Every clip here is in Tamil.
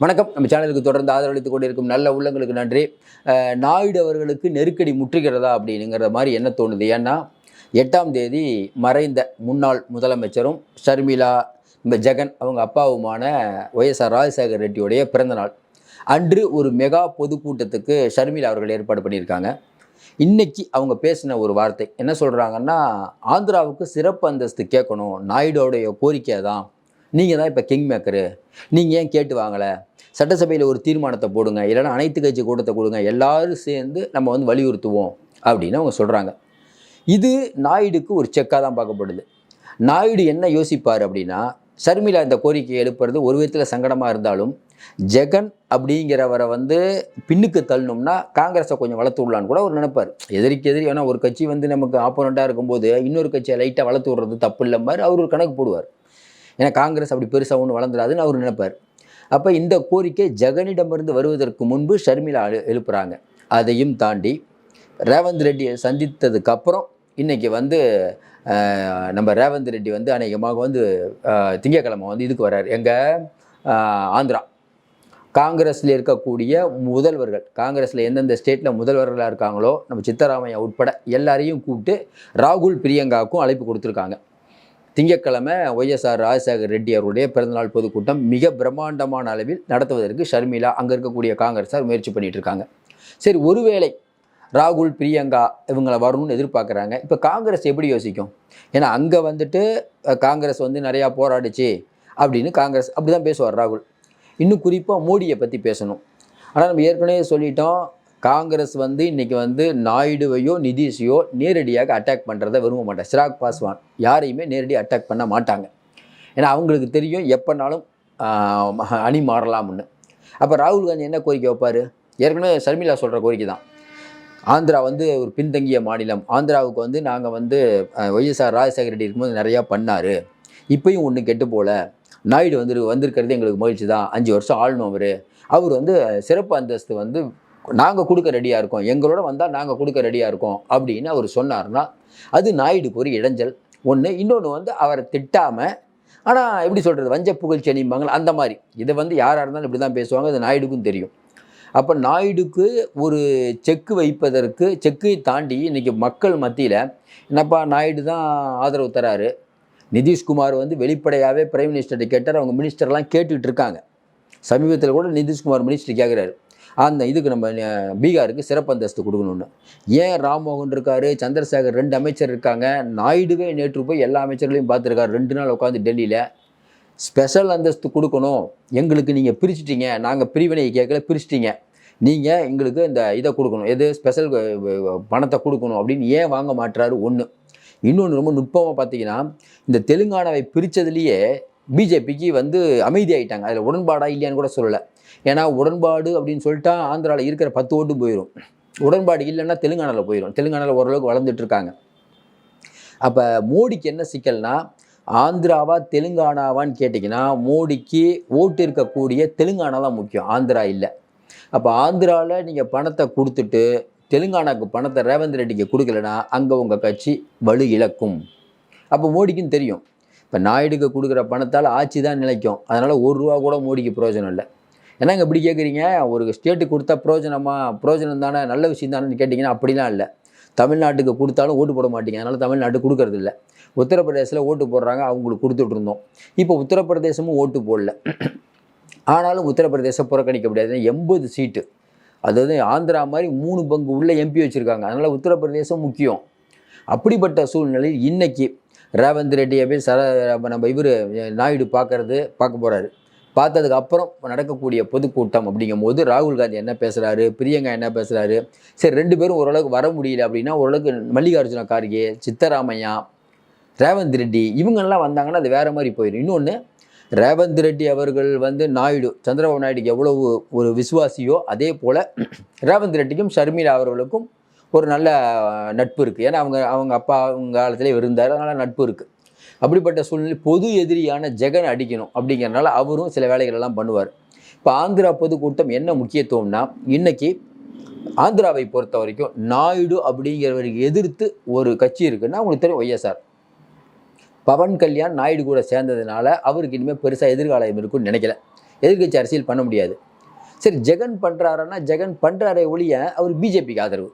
வணக்கம். நம்ம சேனலுக்கு தொடர்ந்து ஆதரவளித்துக் கொண்டிருக்கும் நல்ல உள்ளங்களுக்கு நன்றி. நாயுடு அவர்களுக்கு நெருக்கடி முற்றுகிறதா அப்படிங்கிற மாதிரி என்ன தோணுது? ஏன்னா எட்டாம் தேதி மறைந்த முன்னாள் முதலமைச்சரும் ஷர்மிளா இந்த ஜெகன் அவங்க அப்பாவுமான ஒய்எஸ்ஆர் ராஜசேகர் ரெட்டியுடைய பிறந்தநாள் அன்று ஒரு மெகா பொதுக்கூட்டத்துக்கு ஷர்மிளா அவர்கள் ஏற்பாடு பண்ணியிருக்காங்க. இன்னைக்கு அவங்க பேசின ஒரு வார்த்தை. என்ன சொல்கிறாங்கன்னா ஆந்திராவுக்கு சிறப்பு அந்தஸ்து கேட்கணும். நாயுடோடைய கோரிக்கை தான் நீங்கள் தான் இப்போ கிங் மேக்கரு நீங்கள் ஏன் கேட்டு வாங்கலை? சட்டசபையில் ஒரு தீர்மானத்தை போடுங்க. இல்லைன்னா அனைத்து கட்சி கூட்டத்தை கொடுங்க. எல்லாரும் சேர்ந்து நம்ம வந்து வலியுறுத்துவோம் அப்படின்னு அவங்க சொல்கிறாங்க இது நாயுடுக்கு ஒரு செக்காக தான் பார்க்கப்படுது. நாயுடு என்ன யோசிப்பார் அப்படின்னா ஷர்மிளா இந்த கோரிக்கையை எழுப்புறது ஒரு விதத்தில் சங்கடமாக இருந்தாலும் ஜெகன் அப்படிங்கிறவரை வந்து பின்னுக்கு தள்ளணும்னா காங்கிரஸை கொஞ்சம் வளர்த்து விடலான்னு கூட அவர் நினைப்பார். எதிரிக்கு எதிரி ஏன்னா ஒரு கட்சி வந்து நமக்கு ஆப்போனண்ட்டாக இருக்கும்போது இன்னொரு கட்சியை லைட்டாக வளர்த்து விடுறது தப்பு இல்லை மாதிரி அவர் ஒரு கணக்கு போடுவார். ஏன்னா காங்கிரஸ் அப்படி பெருசாக ஒன்று வளர்ந்துடாதுன்னு அவர் நினைப்பார். அப்போ இந்த கோரிக்கை ஜெகனிடமிருந்து வருவதற்கு முன்பு ஷர்மிளா எழுப்புகிறாங்க அதையும் தாண்டி ரேவந்த் ரெட்டியை சந்தித்ததுக்கப்புறம் இன்றைக்கி வந்து நம்ம ரேவந்த் ரெட்டி வந்து அநேகமாக வந்து திங்கக்கிழமை திங்கட்கிழமை வந்து இதுக்கு வர்றார். எங்கள் ஆந்திரா. காங்கிரஸில் இருக்கக்கூடிய முதல்வர்கள் காங்கிரஸில் எந்தெந்த ஸ்டேட்டில் முதல்வர்களாக இருக்காங்களோ நம்ம சித்தராமையா உட்பட எல்லாரையும் கூப்பிட்டு ராகுல் பிரியங்காவுக்கும் அழைப்பு கொடுத்துருக்காங்க. திங்கட்கிழமை ஒய்எஸ்ஆர் ராஜசேகர் ரெட்டி அவருடைய பிறந்தநாள் பொதுக்கூட்டம் மிக பிரம்மாண்டமான அளவில் நடத்துவதற்கு ஷர்மிளா அங்கே இருக்கக்கூடிய காங்கிரஸார் முயற்சி பண்ணிட்டு இருக்காங்க. சரி ஒருவேளை ராகுல் பிரியங்கா இவங்களை வரணும்னு எதிர்பார்க்குறாங்க. இப்போ காங்கிரஸ் எப்படி யோசிக்கும்? ஏன்னா அங்கே வந்துட்டு காங்கிரஸ் வந்து நிறையா போராடிச்சு அப்படின்னு காங்கிரஸ் அப்படி தான் பேசுவார் ராகுல். இன்னும் குறிப்பாக மோடியை பற்றி பேசணும். ஆனால் நம்ம ஏற்கனவே சொல்லிட்டோம் காங்கிரஸ் வந்து இன்னைக்கு வந்து நாயுடுவையோ நிதிஷையோ நேரடியாக அட்டாக் பண்ணுறதை விரும்ப மாட்டாங்க சிராக் பாஸ்வான் யாரையுமே நேரடியாக அட்டாக் பண்ண மாட்டாங்க. ஏன்னா அவங்களுக்கு தெரியும் எப்போனாலும் அணி மாறலாம்னு. அப்போ ராகுல் காந்தி என்ன கோரிக்கை வைப்பார்? ஏற்கனவே சர்மிளா சொல்கிற கோரிக்கை தான். ஆந்திரா வந்து ஒரு பின்தங்கிய மாநிலம். ஆந்திராவுக்கு வந்து நாங்கள் வந்து ஒய்எஸ்ஆர் ராஜசேகர ரெட்டி இருக்கும்போது நிறையா பண்ணார். இப்பயும் ஒன்று கெட்டு போல. நாயுடு வந்து வந்திருக்கிறது எங்களுக்கு மகிழ்ச்சி தான். அஞ்சு வருஷம் ஆளணும் அவர். அவர் வந்து சிறப்பு அந்தஸ்து வந்து நாங்கள் கொடுக்க ரெடியாக இருக்கோம். எங்களோட வந்தால் நாங்கள் கொடுக்க ரெடியாக இருக்கோம் அப்படின்னு அவர் சொன்னார்னா அது நாயுடுக்கு ஒரு இடைஞ்சல். ஒன்று இன்னொன்று வந்து அவரை திட்டாமல் ஆனால் எப்படி சொல்கிறது வஞ்ச புகழ்ச்சி அணிம்பாங்களா அந்த மாதிரி. இதை வந்து யாராக இருந்தாலும் இப்படி தான் பேசுவாங்க அது நாயுடுக்கும் தெரியும். அப்போ நாயுடுக்கு ஒரு செக்கு வைப்பதற்கு செக்கை தாண்டி இன்றைக்கி மக்கள் மத்தியில் என்னப்பா நாயுடு தான் ஆதரவு தராரு. நிதிஷ்குமார் வந்து வெளிப்படையாகவே பிரைம் மினிஸ்டர்கிட்ட கேட்டார் அவங்க மினிஸ்டர்லாம் கேட்டுக்கிட்டு இருக்காங்க. சமீபத்தில் கூட நிதிஷ்குமார் மினிஸ்டர் கேட்குறாரு அந்த இதுக்கு நம்ம பீகாருக்கு சிறப்பு அந்தஸ்து கொடுக்கணும்னு. ஏன் ராம்மோகன் இருக்காரு சந்திரசேகர் ரெண்டு அமைச்சர் இருக்காங்க நாயுடுவே நேற்று போய் எல்லா அமைச்சர்களையும் பார்த்துருக்காரு ரெண்டு நாள் உட்காந்து டெல்லியில். ஸ்பெஷல் அந்தஸ்து கொடுக்கணும். எங்களுக்கு நீங்கள் பிரிச்சிட்டிங்க நாங்கள் பிரிவினையை கேட்கல பிரிச்சிட்டிங்க. நீங்கள் எங்களுக்கு இந்த இதை கொடுக்கணும். எது? ஸ்பெஷல் பணத்தை கொடுக்கணும் அப்படின்னு ஏன் வாங்க மாட்டுறாரு ஒன்று இன்னொன்று ரொம்ப நுட்பமாக பார்த்தீங்கன்னா இந்த தெலுங்கானாவை பிரித்ததுலேயே பிஜேபிக்கு வந்து அமைதியாயிட்டாங்க. அதில் உடன்பாடாக இல்லையான்னு கூட சொல்லலை. ஏன்னா உடன்பாடு அப்படின்னு சொல்லிட்டா ஆந்திராவில் இருக்கிற பத்து ஓட்டு போயிடும் உடன்பாடு இல்லைன்னா தெலுங்கானாவில் போயிடும் தெலுங்கானாவில் ஓரளவுக்கு வளர்ந்துட்டு இருக்காங்க. அப்போ மோடிக்கு என்ன சிக்கல்னா ஆந்திராவா தெலுங்கானாவான்னு கேட்டிங்கன்னா மோடிக்கு ஓட்டு இருக்கக்கூடிய தெலுங்கானா தான் முக்கியம். ஆந்திரா இல்லை. அப்போ ஆந்திராவில் நீங்கள் பணத்தை கொடுத்துட்டு தெலுங்கானாவுக்கு பணத்தை ரேவந்த் ரெட்டிக்கு கொடுக்கலனா அங்கே உங்கள் கட்சி வலு இழக்கும். அப்போ மோடிக்கும் தெரியும். இப்போ நாயுடுக்கு கொடுக்குற பணத்தால் ஆட்சி தான் நிலைக்கும். அதனால் ஒரு ரூபா கூட மோடிக்கு பிரயோஜனம் இல்லை. என்னங்க இப்படி கேட்குறீங்க ஒரு ஸ்டேட்டுக்கு கொடுத்தா பிரோஜனமா பிரயோஜனம் தானே? நல்ல விஷயம் தானேன்னு கேட்டிங்கன்னா அப்படிலாம் இல்லை. தமிழ்நாட்டுக்கு கொடுத்தாலும் ஓட்டு போட மாட்டீங்க. அதனால் தமிழ்நாட்டுக்கு கொடுக்கறது இல்லை. உத்தரப்பிரதேசில் ஓட்டு போடுறாங்க. அவங்களுக்கு கொடுத்துட்ருந்தோம் இப்போ உத்தரப்பிரதேசமும் ஓட்டு போடல. ஆனாலும் உத்தரப்பிரதேசம் புறக்கணிக்க முடியாது. எண்பது சீட்டு. அதாவது ஆந்திரா மாதிரி மூணு பங்கு உள்ள எம்பி வச்சுருக்காங்க. அதனால் உத்தரப்பிரதேசம் முக்கியம். அப்படிப்பட்ட சூழ்நிலையில் இன்றைக்கி ரேவந்த் ரெட்டியை போய் சர நம்ம இவர் நாயுடு பார்க்கறது பார்க்க போகிறாரு பார்த்ததுக்கு அப்புறம் நடக்கக்கூடிய பொதுக்கூட்டம் அப்படிங்கும்போது ராகுல் காந்தி என்ன பேசுகிறாரு பிரியங்கா என்ன பேசுகிறாரு சரி ரெண்டு பேரும் ஓரளவுக்கு வர முடியல அப்படின்னா ஓரளவுக்கு மல்லிகார்ஜுன கார்கே சித்தராமையா ரேவந்த் ரெட்டி இவங்கெல்லாம் வந்தாங்கன்னா அது வேற மாதிரி போயிடும். இன்னொன்று ரேவந்த் ரெட்டி அவர்கள் வந்து நாயுடு சந்திரபாபு நாயுடுக்கு எவ்வளவு ஒரு விசுவாசியோ அதே போல் ரேவந்த் ரெட்டிக்கும் ஷர்மிளா அவர்களுக்கும் ஒரு நல்ல நட்பு இருக்குது ஏன்னா அவங்க அவங்க அப்பா அவங்க காலத்திலே இருந்தார் அதனால் நட்பு இருக்குது அப்படிப்பட்ட சூழ்நிலை பொது எதிரியான ஜெகன் அடிக்கணும் அப்படிங்கிறனால அவரும் சில வேலைகள் எல்லாம் பண்ணுவார். இப்போ ஆந்திரா பொதுக்கூட்டம் என்ன முக்கியத்துவம்னா இன்னைக்கு ஆந்திராவை பொறுத்த வரைக்கும் நாயுடு அப்படிங்கிறவருக்கு எதிர்த்து ஒரு கட்சி இருக்குன்னா உங்களுக்கு தெரியும் ஒய்எஸ்ஆர். பவன் கல்யாண் நாயுடு கூட சேர்ந்ததுனால அவருக்கு இனிமேல் பெருசாக எதிர்காலம் இருக்கும்னு நினைக்கல. எதிர்கட்சி அரசியல் பண்ண முடியாது. சரி ஜெகன் பண்ணுறாருன்னா ஜெகன் பண்ணுறாரே ஒழிய அவர் பிஜேபிக்கு ஆதரவு.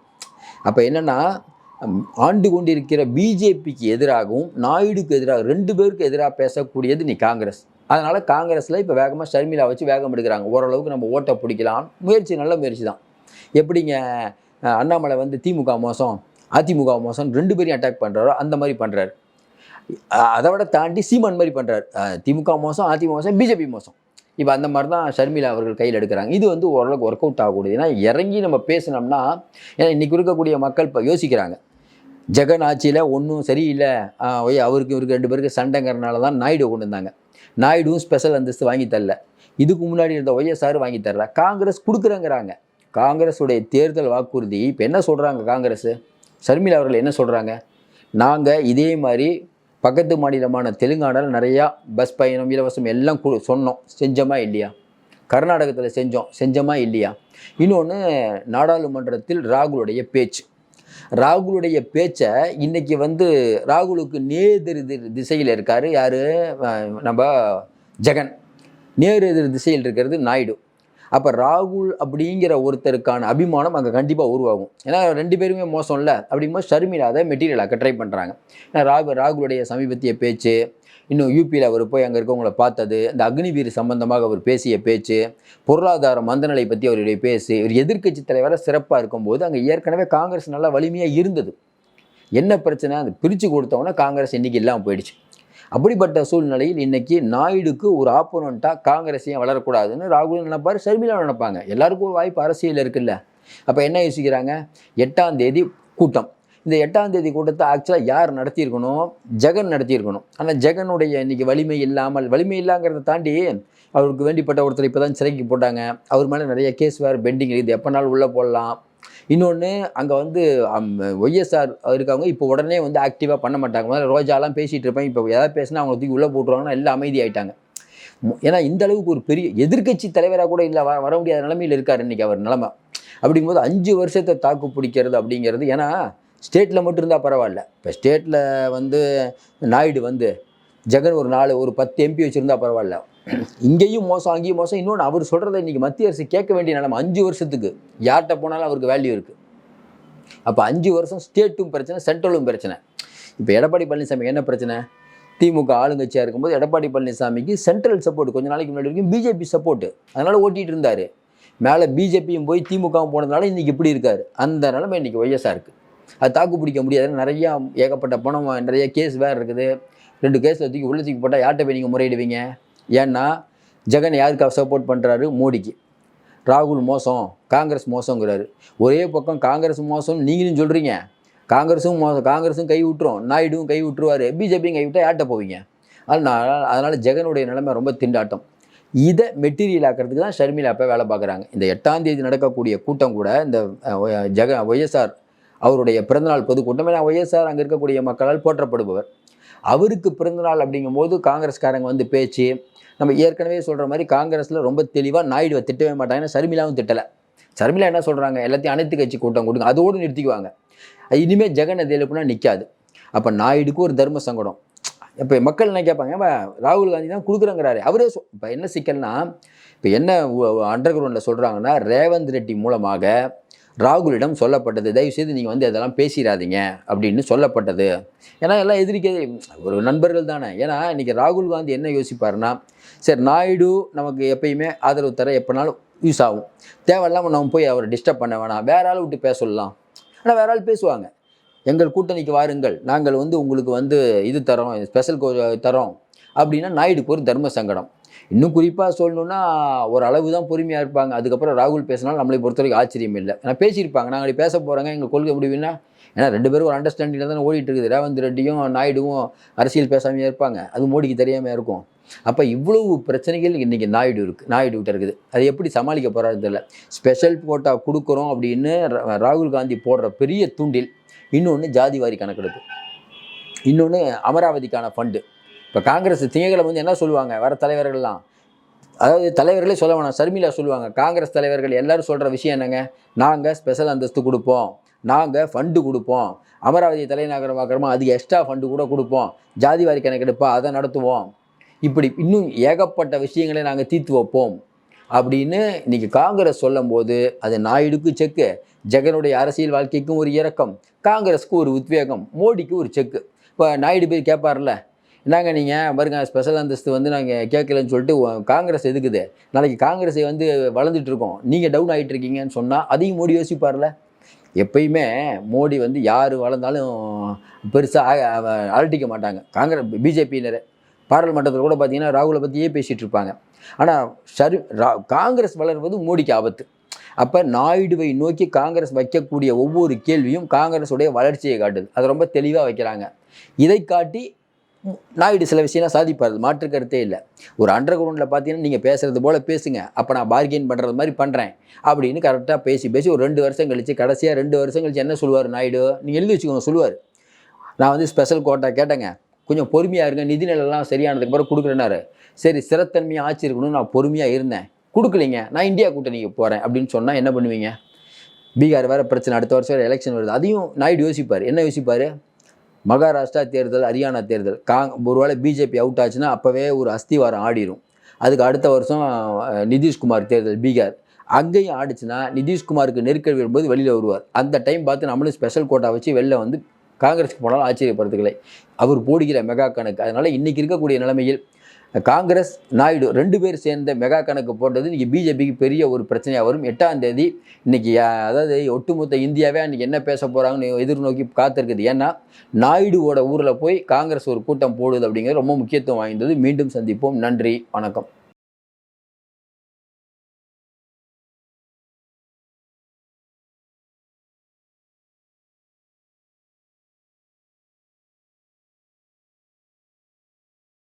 அப்போ என்னென்னா ஆண்டு கொண்டிருக்கிற பிஜேபிக்கு எதிராகவும் நாயுடுக்கு எதிராக ரெண்டு பேருக்கு எதிராக பேசக்கூடியது நீ காங்கிரஸ். அதனால் காங்கிரஸில் இப்போ வேகமாக ஷர்மிளா வச்சு வேகம் எடுக்கிறாங்க. ஓரளவுக்கு நம்ம ஓட்டை பிடிக்கலாம். முயற்சி நல்ல முயற்சி தான். எப்படிங்க அண்ணாமலை வந்து திமுக மோசம் அதிமுக மோசம் ரெண்டு பேரையும் அட்டாக் பண்ணுறாரோ அந்த மாதிரி பண்ணுறாரு அதை விட தாண்டி சீமான் மாதிரி பண்ணுறாரு திமுக மோசம் அதிமுக மோசம் பிஜேபி மோசம். இப்போ அந்த மாதிரி தான் ஷர்மிளா அவர்கள் கையில் எடுக்கிறாங்க. இது வந்து ஓரளவுக்கு ஒர்க் அவுட் ஆகக்கூடியது. ஏன்னா இறங்கி நம்ம பேசினோம்னா ஏன்னா இன்றைக்கி இருக்கக்கூடிய மக்கள் இப்போ யோசிக்கிறாங்க. ஜெகன் ஆட்சியில் ஒன்றும் சரியில்லை. ஒய் அவருக்கு இவருக்கு ரெண்டு பேருக்கு சண்டைங்கிறனால தான் நாயுடு கொண்டு வந்தாங்க நாயுடுவும் ஸ்பெஷல் அந்தஸ்து வாங்கி தரல. இதுக்கு முன்னாடி இருந்த ஒய்எஸ்ஆர் வாங்கி தரல. காங்கிரஸ் கொடுக்குறேங்கிறாங்க. காங்கிரஸுடைய தேர்தல் வாக்குறுதி இப்போ என்ன சொல்கிறாங்க காங்கிரஸ் சர்மிளா அவர்கள் என்ன சொல்கிறாங்க நாங்கள் இதே மாதிரி பக்கத்து மாநிலமான தெலுங்கானாவில் நிறையா பஸ் பயணம் இலவசம் எல்லாம் கு சொன்னோம். செஞ்சோமா இல்லையா? கர்நாடகத்தில் செஞ்சோம். செஞ்சோமா இல்லையா? இன்னொன்று நாடாளுமன்றத்தில் ராகுலுடைய பேச்சு. ராகுலுடைய பேச்சை இன்னைக்கு வந்து ராகுலுக்கு நேர் திசையில் இருக்கார். யார்? நம்ம ஜெகன். நேர் எதிர் திசையில் இருக்கிறது நாயுடு. அப்போ ராகுல் அப்படிங்கிற ஒருத்தருக்கான அபிமானம் அங்கே கண்டிப்பாக உருவாகும். ஏன்னா ரெண்டு பேருமே மோசம் இல்லை அப்படிங்கும்போது ஷர்மிலா அதை மெட்டீரியலாக ட்ரை பண்ணுறாங்க ஏன்னா ராகு ராகுலுடைய சமீபத்திய பேச்சு இன்னும் யூபியில் அவர் போய் அங்கே இருக்கவங்கள பார்த்தது இந்த அக்னிவீர் சம்பந்தமாக அவர் பேசிய பேச்சு பொருளாதார மந்தநிலை பற்றி அவருடைய பேசு ஒரு எதிர்க்கட்சி தலைவராக சிறப்பாக இருக்கும்போது அங்கே ஏற்கனவே காங்கிரஸ் நல்லா வலிமையாக இருந்தது. என்ன பிரச்சனை? அது பிரித்து கொடுத்தவொன்னே காங்கிரஸ் இன்றைக்கி இல்லாமல் போயிடுச்சு. அப்படிப்பட்ட சூழ்நிலையில் இன்னைக்கு நாயுடுக்கு ஒரு ஆப்போனண்ட்டாக காங்கிரஸ் ஏன் வளரக்கூடாதுன்னு ராகுல் நினைப்பார் ஷர்மிளா நினைப்பாங்க. எல்லாருக்கும் ஒரு வாய்ப்பு அரசியல் இருக்குல்ல. அப்போ என்ன யோசிக்கிறாங்க? எட்டாம் தேதி கூட்டம். இந்த எட்டாம் தேதி கூட்டத்தை ஆக்சுவலாக யார் நடத்தியிருக்கணும்? ஜெகன் நடத்தியிருக்கணும். ஆனால் ஜெகனுடைய இன்னைக்கு வலிமை இல்லாமல் வலிமை இல்லாங்கிறத தாண்டி அவருக்கு வேண்டிப்பட்ட ஒருத்தர் இப்போ தான் சிறைக்கு போட்டாங்க. அவர் மேலே நிறைய கேஸ் வேறு பெண்டிங் இருக்குது. எப்போனாலும் உள்ளே போடலாம். இன்னொன்று அங்கே வந்து ஒய்எஸ்ஆர் இருக்கவங்க இப்போ உடனே வந்து ஆக்டிவாக பண்ண மாட்டாங்க. முதல்ல ரோஜாலாம் பேசிகிட்டு இருப்பேன். இப்போ எதாவது பேசினா அவங்க தூக்கி உள்ளே போட்டுருவாங்கன்னா எல்லாம் அமைதி ஆகிட்டாங்க ஏன்னா இந்த அளவுக்கு ஒரு பெரிய எதிர்க்கட்சி தலைவராக கூட இல்லை வர முடியாத நிலமையில் இருக்கார் இன்றைக்கி அவர் நிலமை. அப்படிங்கும்போது அஞ்சு வருஷத்தை தாக்கு பிடிக்கிறது அப்படிங்கிறது ஏன்னா ஸ்டேட்டில் மட்டும் இருந்தால் பரவாயில்ல. இப்போ ஸ்டேட்டில் வந்து நாயுடு வந்து ஜெகன் ஒரு நாலு ஒரு பத்து எம்பி வச்சுருந்தா பரவாயில்ல. இங்கேயும் மோசம் அங்கேயும் மோசம். இன்னொன்று அவர் சொல்கிறத இன்றைக்கி மத்திய அரசு கேட்க வேண்டிய நிலைமை அஞ்சு வருஷத்துக்கு. யார்கிட்ட போனாலும் அவருக்கு வேல்யூ இருக்குது அப்போ அஞ்சு வருஷம் ஸ்டேட்டும் பிரச்சனை சென்ட்ரலும் பிரச்சனை. இப்போ எடப்பாடி பழனிசாமி என்ன பிரச்சனை? திமுக ஆளுங்கட்சியாக இருக்கும்போது எடப்பாடி பழனிசாமிக்கு சென்ட்ரல் சப்போர்ட் கொஞ்ச நாளைக்கு முன்னாடி வரைக்கும் பிஜேபி சப்போர்ட்டு அதனால் ஓட்டிகிட்டு இருந்தார். மேலே பிஜேபியும் போய் திமுகவும் போனதுனால இன்றைக்கி இப்படி இருக்கார். அந்த நிலமை இன்றைக்கி ஒய்எஸ்ஆர் இருக்குது அது தாக்கு பிடிக்க முடியாது. நிறையா ஏகப்பட்ட பணம் நிறைய கேஸ் வேறு இருக்குது. ரெண்டு கேஸில் தூக்கி உள்ள தூக்கி போட்டால் யார்கிட்ட போய் நீங்கள் முறையிடுவீங்க? ஏன்னா ஜெகன் யாருக்கு சப்போர்ட் பண்ணுறாரு மோடிக்கு. ராகுல் மோசம் காங்கிரஸ் மோசங்கிறாரு. ஒரே பக்கம் காங்கிரஸ் மோசம்னு நீங்களும் சொல்கிறீங்க காங்கிரஸும் மோசம் காங்கிரஸும் கை விட்டுரும் நாயுடுவும் கை விட்டுருவார் பிஜேபியும் கை விட்டால் யார்கிட்ட போவீங்க? அதனால் அதனால் ஜெகனுடைய நிலைமை ரொம்ப திண்டாட்டம். இதை மெட்டீரியல் ஆக்கிறதுக்கு தான் ஷர்மிளா அப்போ வேலை பார்க்குறாங்க. இந்த எட்டாம் தேதி நடக்கக்கூடிய கூட்டம் கூட இந்த ஜெக ஒய்எஸ்ஆர் அவருடைய பிறந்தநாள் பொதுக்கூட்டம் ஏன்னா ஒய்எஸ்ஆர் அங்கே இருக்கக்கூடிய மக்களால் போற்றப்படுபவர். அவருக்கு பிறந்தநாள் அப்படிங்கும்போது காங்கிரஸ்காரங்க வந்து பேச்சு நம்ம ஏற்கனவே சொல்கிற மாதிரி காங்கிரஸில் ரொம்ப தெளிவாக நாயுடுவை திட்டவே மாட்டாங்க ஏன்னா ஷர்மிளாவும் திட்டலை. ஷர்மிளா என்ன சொல்கிறாங்க எல்லாத்தையும் அனைத்து கட்சி கூட்டம் கொடுங்க அதோடு நிறுத்திக்குவாங்க. இனிமேல் ஜெகன் அது எழுப்புனா நிற்காது அப்போ நாயுடுக்கு ஒரு தர்ம சங்கடம். இப்போ மக்கள் என்ன கேட்பாங்க? ராகுல் காந்தி தான் கொடுக்குறேங்கிறாரு. அவரே சொ இப்போ என்ன சிக்கல்னா இப்போ என்ன அண்டர் கிரவுண்டில் சொல்கிறாங்கன்னா ரேவந்த் ரெட்டி மூலமாக ராகுலிடம் சொல்லப்பட்டது. தயவுசெய்து நீங்கள் வந்து அதெல்லாம் பேசிடாதீங்க அப்படின்னு சொல்லப்பட்டது. ஏன்னா எல்லாம் எதிரிக்க ஒரு நண்பர்கள் தானே. ஏன்னா இன்றைக்கி ராகுல் காந்தி என்ன யோசிப்பாருன்னா சரி நாயுடு நமக்கு எப்பயுமே ஆதரவு தர எப்போனாலும் யூஸ் ஆகும். தேவையில்லாமல் நம்ம போய் அவரை டிஸ்டர்ப் பண்ண வேணாம். வேற ஆள் விட்டு பேச சொல்லலாம் ஆனால் வேற ஆள் பேசுவாங்க. எங்கள் கூட்டணிக்கு வாருங்கள். நாங்கள் வந்து உங்களுக்கு வந்து இது தரோம் ஸ்பெஷல் தரோம். அப்படின்னா நாயுடுக்கு ஒரு தர்ம சங்கடம். இன்னும் குறிப்பாக சொல்லணுன்னா ஒரு அளவு தான் பொறுமையாக இருப்பாங்க. அதுக்கப்புறம் ராகுல் பேசினாலும் நம்மளை பொறுத்த வரைக்கும் ஆச்சரியம் இல்லை. ஏன்னா பேசியிருப்பாங்க. நாங்கள் பேச போகிறோங்க எங்கள் கொள்கை முடிவுன்னா ஏன்னா ரெண்டு பேரும் ஒரு அண்டர்ஸ்டாண்டிங்கில் தானே ஓடிட்டு இருக்குது. ரேவந்த் ரெட்டியும் நாயுடுவும் அரசியல் பேசாமையே இருப்பாங்க. அது மோடிக்கு தெரியாமல் இருக்கும். அப்போ இவ்வளவு பிரச்சனைகள் இன்றைக்கி நாயுடு இருக்குது நாயுடு கிட்ட இருக்குது. அது எப்படி சமாளிக்க போகிறாரு தெரியல. ஸ்பெஷல் கோட்டா கொடுக்குறோம் அப்படின்னு ராகுல் காந்தி போடுற பெரிய தூண்டில் இன்னொன்று ஜாதிவாரி கணக்கெடுப்பு. இன்னொன்று அமராவதிக்கான ஃபண்டு இப்போ காங்கிரஸ் திங்கக்கிழமை வந்து என்ன சொல்லுவாங்க? வர தலைவர்கள்லாம். அதாவது தலைவர்களே சொல்ல வேணாம். ஷர்மிளா சொல்லுவாங்க. காங்கிரஸ் தலைவர்கள் எல்லாரும் சொல்கிற விஷயம் என்னங்க? நாங்கள் ஸ்பெஷல் அந்தஸ்து கொடுப்போம். நாங்கள் ஃபண்டு கொடுப்போம். அமராவதி தலைநகரமாக்கிறோமா? அதுக்கு எக்ஸ்ட்ரா ஃபண்டு கூட கொடுப்போம். ஜாதிவாரி கணக்கெடுப்பா அதை நடத்துவோம். இப்படி இன்னும் ஏகப்பட்ட விஷயங்களை நாங்கள் தீர்த்து வைப்போம். அப்படின்னு இன்னைக்கு காங்கிரஸ் சொல்லும்போது அது நாயுடுக்கு செக்கு. ஜெகனுடைய அரசியல் வாழ்க்கைக்கும் ஒரு இறக்கம் காங்கிரஸுக்கு ஒரு உத்வேகம். மோடிக்கு ஒரு செக்கு. இப்போ நாயுடு போய் கேட்பார்ல என்னங்க நீங்கள் பாருங்க ஸ்பெஷல் அந்தஸ்து வந்து நாங்கள் கேட்கலன்னு சொல்லிட்டு காங்கிரஸ் எதுக்குது? நாளைக்கு காங்கிரஸை வந்து வளர்ந்துட்டு இருக்கோம். நீங்கள் டவுன் ஆகிட்டு இருக்கீங்கன்னு சொன்னால் அதையும் மோடி யோசிப்பார்ல? எப்பயுமே மோடி வந்து யார் வளர்ந்தாலும் பெருசாக அலட்டிக்க மாட்டாங்க. காங்கிரஸ் பிஜேபியினர். பாராளுமன்றத்தில் கூட பார்த்தீங்கன்னா ராகுலை பற்றியே பேசிகிட்டு இருப்பாங்க. ஆனால் சரி ரா காங்கிரஸ் வளர்வது மோடிக்கு ஆபத்து. அப்போ நாயுடுவை நோக்கி காங்கிரஸ் வைக்கக்கூடிய ஒவ்வொரு கேள்வியும் காங்கிரஸுடைய வளர்ச்சியை காட்டுது. அது ரொம்ப தெளிவாக வைக்கிறாங்க. இதை காட்டி நாயுடு சில விஷயம்லாம் சாதிப்பார் அது மாற்று கருத்தே இல்லை. ஒரு அண்டர் கிரவுண்டில் பார்த்தீங்கன்னா நீங்கள் பேசுகிறது போல் பேசுங்க. அப்போ நான் பார்கெயின் பண்ணுறது மாதிரி பண்ணுறேன் அப்படின்னு கரெக்டாக பேசி பேசி ஒரு ரெண்டு வருஷம் கழிச்சு கடைசியாக ரெண்டு வருஷம் கழிச்சு என்ன சொல்லுவார் நாயுடு? நீங்கள் எழுதி வச்சுக்கோங்க சொல்லுவார். நான் வந்து ஸ்பெஷல் கோட்டா கேட்டேங்க. கொஞ்சம் பொறுமையாக இருங்க நிதிநிலைலாம் சரியானதுக்கு பிறகு கொடுக்குறேன்னாரு. சரி சிறத்தன்மையாக ஆட்சி இருக்கணும்னு நான் பொறுமையாக இருந்தேன். கொடுக்கலைங்க நான் இந்தியா கூட்டணிக்கு போகிறேன் அப்படின்னு சொன்னால் என்ன பண்ணுவீங்க? பீகார் வேறு பிரச்சனை அடுத்த வருஷம் எலெக்ஷன் வருது. அதையும் நாயுடு யோசிப்பார். என்ன யோசிப்பார்? மகாராஷ்டிரா தேர்தல் ஹரியானா தேர்தல் காங் ஒருவேளை பிஜேபி அவுட் ஆச்சுன்னா அப்போவே ஒரு அஸ்திவாரம் ஆடிரும். அதுக்கு அடுத்த வருஷம் நிதிஷ்குமார் தேர்தல் பீகார். அங்கேயும் ஆடிச்சுன்னா நிதிஷ்குமாருக்கு நெருக்கடி வரும்போது வெளியில் வருவார். அந்த டைம் பார்த்து நம்மளும் ஸ்பெஷல் கோட்டா வச்சு வெளில வந்து காங்கிரஸுக்கு போனாலும் ஆச்சரியப்படுறதுக்கில்லை அவர் போடுகிற மெகா கணக்கு. அதனால் இன்றைக்கி இருக்கக்கூடிய நிலைமையில் காங்கிரஸ் நாயுடு ரெண்டு பேர் சேர்ந்த மெகா கணக்கு போட்டது இன்றைக்கி பிஜேபிக்கு பெரிய ஒரு பிரச்சனையாக வரும். எட்டாம் தேதி இன்றைக்கி அதாவது ஒட்டுமொத்த இந்தியாவே அன்றைக்கி என்ன பேச போகிறாங்கன்னு எதிர்நோக்கி காத்திருக்குது. ஏன்னா நாயுடுவோட ஊரில் போய் காங்கிரஸ் ஒரு கூட்டம் போடுது அப்படிங்கிறது ரொம்ப முக்கியத்துவம் வாய்ந்தது. மீண்டும் சந்திப்போம். நன்றி. வணக்கம்.